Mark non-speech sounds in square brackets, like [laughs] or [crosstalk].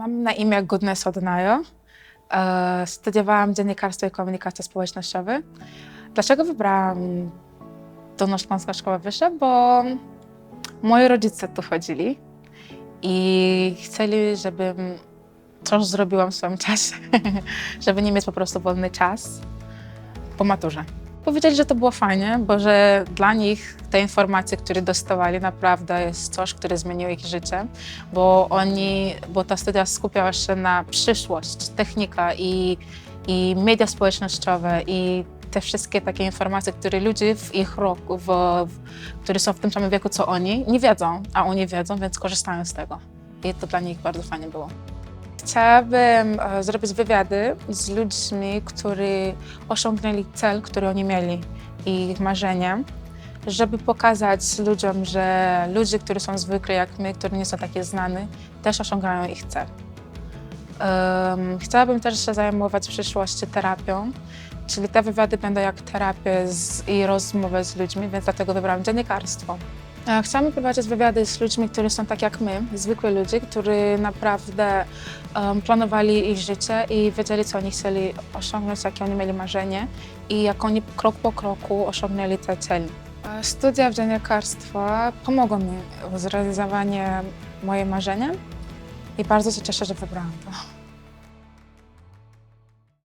Mam na imię Goodness Odnajo. E, Studiowałam dziennikarstwo i komunikację społecznościową. Dlaczego wybrałam Dolnośląską Szkołę Wyższą? Bo moi rodzice tu chodzili i chcieli, żebym coś zrobiłam w swoim czasie, [laughs] żeby nie mieć po prostu wolny czas po maturze. Powiedzieli, że to było fajnie, bo że dla nich te informacje, które dostawali, naprawdę jest coś, które zmieniło ich życie, bo oni, bo ta studia skupiała się na przyszłość, technika i, i media społecznościowe i te wszystkie takie informacje, które ludzie w ich roku, w, w, którzy są w tym samym wieku co oni, nie wiedzą, a oni wiedzą, więc korzystają z tego. I to dla nich bardzo fajnie było. Chciałabym e, zrobić wywiady z ludźmi, którzy osiągnęli cel, który oni mieli i ich marzenie, żeby pokazać ludziom, że ludzie, którzy są zwykli jak my, którzy nie są takie znani, też osiągają ich cel. Um, chciałabym też się zajmować w przyszłości terapią, czyli te wywiady będą jak terapia z, i rozmowy z ludźmi, więc dlatego wybrałam dziennikarstwo. Chciałam prowadzić wywiady z ludźmi, którzy są tak jak my, zwykli ludzie, którzy naprawdę um, planowali ich życie i wiedzieli, co oni chcieli osiągnąć, jakie oni mieli marzenie i jak oni krok po kroku osiągnęli te cele. Studia w dziennikarstwa pomogły mi w zrealizowaniu moje marzenia i bardzo się cieszę, że wybrałam to.